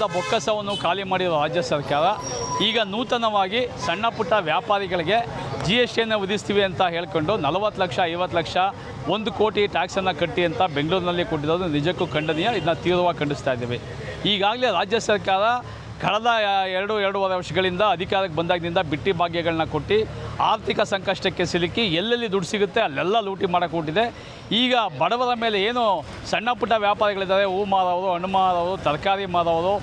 ರಾಜ್ಯದ ಬೊಕ್ಕಸವನ್ನು ಖಾಲಿ ಮಾಡಿರುವ ರಾಜ್ಯ ಸರ್ಕಾರ ಈಗ ನೂತನವಾಗಿ ಸಣ್ಣ ಪುಟ್ಟ ವ್ಯಾಪಾರಿಗಳಿಗೆ ಜಿ ಎಸ್ ಟಿಯನ್ನು ವಿಧಿಸ್ತೀವಿ ಅಂತ ಹೇಳ್ಕೊಂಡು ನಲವತ್ತು ಲಕ್ಷ, ಐವತ್ತು ಲಕ್ಷ, ಒಂದು ಕೋಟಿ ಟ್ಯಾಕ್ಸನ್ನು ಕಟ್ಟಿ ಅಂತ ಬೆಂಗಳೂರಿನಲ್ಲಿ ಕೊಟ್ಟಿರೋದು ನಿಜಕ್ಕೂ ಖಂಡನೀಯ, ಇದನ್ನ ತೀವ್ರವಾಗಿ ಖಂಡಿಸ್ತಾ ಇದ್ದೀವಿ. ಈಗಾಗಲೇ ರಾಜ್ಯ ಸರ್ಕಾರ ಕಳೆದ ಎರಡು ಎರಡೂವರೆ ವರ್ಷಗಳಿಂದ ಅಧಿಕಾರಕ್ಕೆ ಬಂದಾಗಿನಿಂದ ಬಿಟ್ಟಿ ಭಾಗ್ಯಗಳನ್ನ ಕೊಟ್ಟು ಆರ್ಥಿಕ ಸಂಕಷ್ಟಕ್ಕೆ ಸಿಲುಕಿ ಎಲ್ಲೆಲ್ಲಿ ದುಡ್ಡು ಸಿಗುತ್ತೆ ಅಲ್ಲೆಲ್ಲ ಲೂಟಿ ಮಾಡಕ್ಕೆ ಕೊಟ್ಟಿದೆ ಈಗ ಬಡವರ ಮೇಲೆ ಏನು ಸಣ್ಣ ಪುಟ್ಟ ವ್ಯಾಪಾರಿಗಳಿದ್ದಾರೆ ಹೂ ಮಾರೋರು ಹಣ್ಣು ಮಾರೋರು ತರಕಾರಿ ಮಾರೋರು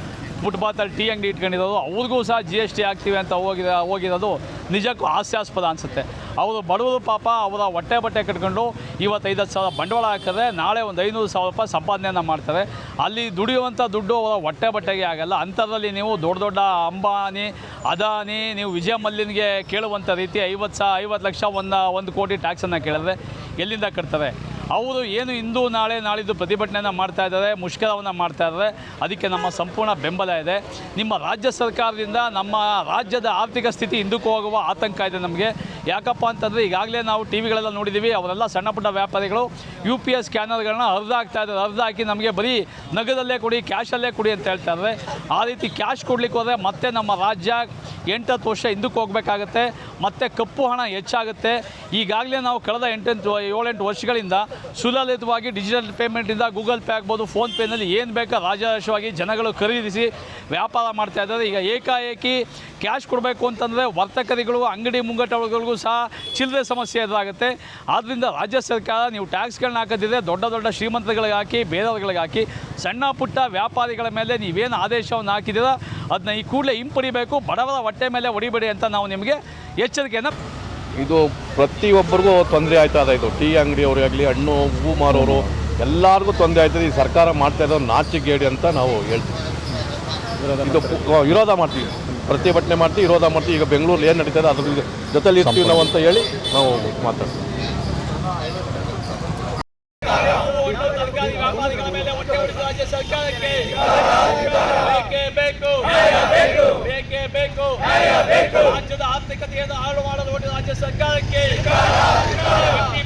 ಫುಟ್ಪಾತಲ್ಲಿ ಟೀ ಅಂಗಡಿ ಇಟ್ಕೊಂಡಿರೋದು, ಅವ್ರಿಗೂ ಸಹ ಜಿ ಎಸ್ ಟಿ ಹಾಕ್ತೀವಿ ಅಂತ ಹೋಗಿದ, ಹೋಗಿರೋದು ನಿಜಕ್ಕೂ ಹಾಸ್ಯಾಸ್ಪದ ಅನಿಸುತ್ತೆ. ಅವರು ಬಡವರು ಪಾಪ, ಅವರ ಹೊಟ್ಟೆ ಬಟ್ಟೆ ಕಟ್ಕೊಂಡು ಇವತ್ತು ಐದು ಸಾವಿರ ಬಂಡವಾಳ ಹಾಕಿದ್ರೆ ನಾಳೆ ಒಂದು ಐನೂರು ಸಾವಿರ ರೂಪಾಯಿ ಸಂಪಾದನೆಯನ್ನು ಮಾಡ್ತಾರೆ. ಅಲ್ಲಿ ದುಡಿಯುವಂಥ ದುಡ್ಡು ಅವರ ಹೊಟ್ಟೆ ಬಟ್ಟೆಗೆ ಆಗಲ್ಲ. ಅಂಥದ್ರಲ್ಲಿ ನೀವು ದೊಡ್ಡ ದೊಡ್ಡ ಅಂಬಾನಿ, ಅದಾನಿ, ನೀವು ವಿಜಯ ಮಲ್ಲಿನಿಗೆ ಕೇಳುವಂಥ ರೀತಿ ಐವತ್ತು ಸಾ, ಐವತ್ತು ಲಕ್ಷ ಒಂದು ಒಂದು ಕೋಟಿ ಟ್ಯಾಕ್ಸನ್ನು ಕೇಳಿದ್ರೆ ಎಲ್ಲಿಂದ ಕಟ್ತಾರೆ? ಅವರು ಏನು ಇಂದು, ನಾಳೆ, ನಾಳಿದ್ದು ಪ್ರತಿಭಟನೆಯನ್ನು ಮಾಡ್ತಾ ಇದ್ದಾರೆ, ಮುಷ್ಕರವನ್ನು ಮಾಡ್ತಾ ಇದ್ದಾರೆ. ಅದಕ್ಕೆ ನಮ್ಮ ಸಂಪೂರ್ಣ ಬೆಂಬಲ ಇದೆ. ನಿಮ್ಮ ರಾಜ್ಯ ಸರ್ಕಾರದಿಂದ ನಮ್ಮ ರಾಜ್ಯದ ಆರ್ಥಿಕ ಸ್ಥಿತಿ ಹಿಂದಕ್ಕೆ ಹೋಗುವ ಆತಂಕ ಇದೆ ನಮಗೆ. ಯಾಕಪ್ಪ ಅಂತಂದರೆ, ಈಗಾಗಲೇ ನಾವು ಟಿ ವಿಗಳೆಲ್ಲ ನೋಡಿದ್ದೀವಿ ಅವರೆಲ್ಲ ಸಣ್ಣ ಪುಟ್ಟ ವ್ಯಾಪಾರಿಗಳು. ಯು ಪಿ ಎಸ್ ಸ್ಕ್ಯಾನರ್ಗಳನ್ನ ಹರಿದು ಹಾಕ್ತಾ ಇದ್ದಾರೆ. ಹರಿದಾಕಿ ನಮಗೆ ಬರೀ ನಗದಲ್ಲೇ ಕೊಡಿ, ಕ್ಯಾಶಲ್ಲೇ ಕೊಡಿ ಅಂತ ಹೇಳ್ತಾ ಇದ್ದಾರೆ. ಆ ರೀತಿ ಕ್ಯಾಶ್ ಕೊಡಲಿಕ್ಕೆ ಹೋದರೆ ಮತ್ತೆ ನಮ್ಮ ರಾಜ್ಯ ಎಂಟತ್ತು ವರ್ಷ ಹಿಂದಕ್ಕೆ ಹೋಗಬೇಕಾಗತ್ತೆ. ಮತ್ತು ಕಪ್ಪು ಹಣ ಹೆಚ್ಚಾಗುತ್ತೆ. ಈಗಾಗಲೇ ನಾವು ಕಳೆದ ಎಂಟೆಂಟು, ಏಳೆಂಟು ವರ್ಷಗಳಿಂದ ಸುಲಲಿತವಾಗಿ ಡಿಜಿಟಲ್ ಪೇಮೆಂಟಿಂದ ಗೂಗಲ್ ಪೇ ಆಗ್ಬೋದು ಫೋನ್ಪೇನಲ್ಲಿ ಏನು ಬೇಕೋ ರಾಜಾಶವಾಗಿ ಜನಗಳು ಖರೀದಿಸಿ ವ್ಯಾಪಾರ ಮಾಡ್ತಾ ಇದ್ದಾರೆ. ಈಗ ಏಕಾಏಕಿ ಕ್ಯಾಶ್ ಕೊಡಬೇಕು ಅಂತಂದರೆ ವರ್ತಕರಿಗಳು, ಅಂಗಡಿ ಮುಂಗಟ್ಟಗಳಿಗೂ ಸಹ ಚಿಲ್ಲರೆ ಸಮಸ್ಯೆ ಎದುರಾಗುತ್ತೆ. ಆದ್ದರಿಂದ ರಾಜ್ಯ ಸರ್ಕಾರ ನೀವು ಟ್ಯಾಕ್ಸ್ಗಳನ್ನ ಹಾಕೋದಿದೆ ದೊಡ್ಡ ದೊಡ್ಡ ಶ್ರೀಮಂತರಿಗೆ ಹಾಕಿ ಬೇರೆಯವ್ರಿಗೆ ಹಾಕಿ, ಸಣ್ಣ ಪುಟ್ಟ ವ್ಯಾಪಾರಿಗಳ ಮೇಲೆ ನೀವೇನು ಆದೇಶವನ್ನು ಹಾಕಿದ್ದೀರಾ ಅದನ್ನ ಈ ಕೂಡಲೇ ಹಿಂಪಡಿಬೇಕು, ಬಡವರ ಹೊಟ್ಟೆ ಮೇಲೆ ಹೊಡಿಬೇಡಿ ಅಂತ ನಾವು ನಿಮಗೆ ಎಚ್ಚರಿಕೆಯನ್ನು ಇದು ಪ್ರತಿಯೊಬ್ಬರಿಗೂ ತೊಂದರೆ ಆಯ್ತಾ ಇದೆ. ಇದು ಟೀ ಅಂಗಡಿಯವರಿಗಾಗಲಿ ಹಣ್ಣು ಹೂ ಮಾರೋರು ಎಲ್ಲರಿಗೂ ತೊಂದರೆ ಆಯ್ತದೆ ಈ ಸರ್ಕಾರ ಮಾಡ್ತಾ ಇರೋ ನಾಚಿಗೇಡಿ ಅಂತ ನಾವು ಹೇಳ್ತೀವಿ. ಇದು ವಿರೋಧ ಮಾಡ್ತೀವಿ. ಪ್ರತಿಭಟನೆ ಮಾಡ್ತೀವಿ ವಿರೋಧ ಮಾಡ್ತೀವಿ. ಈಗ ಬೆಂಗಳೂರಲ್ಲಿ ಏನು ನಡೀತದೆ ಅದ್ರ ಜೊತೆಲಿ ಇರ್ತೀವಿ ನಾವು ಅಂತ ಹೇಳಿ ನಾವು ಮಾತಾಡ್ತೀವಿ. ಸರ್ಕಾರಕ್ಕೆ ಬೇಕೇ. ಬೇಕು ಬೇಕೇ.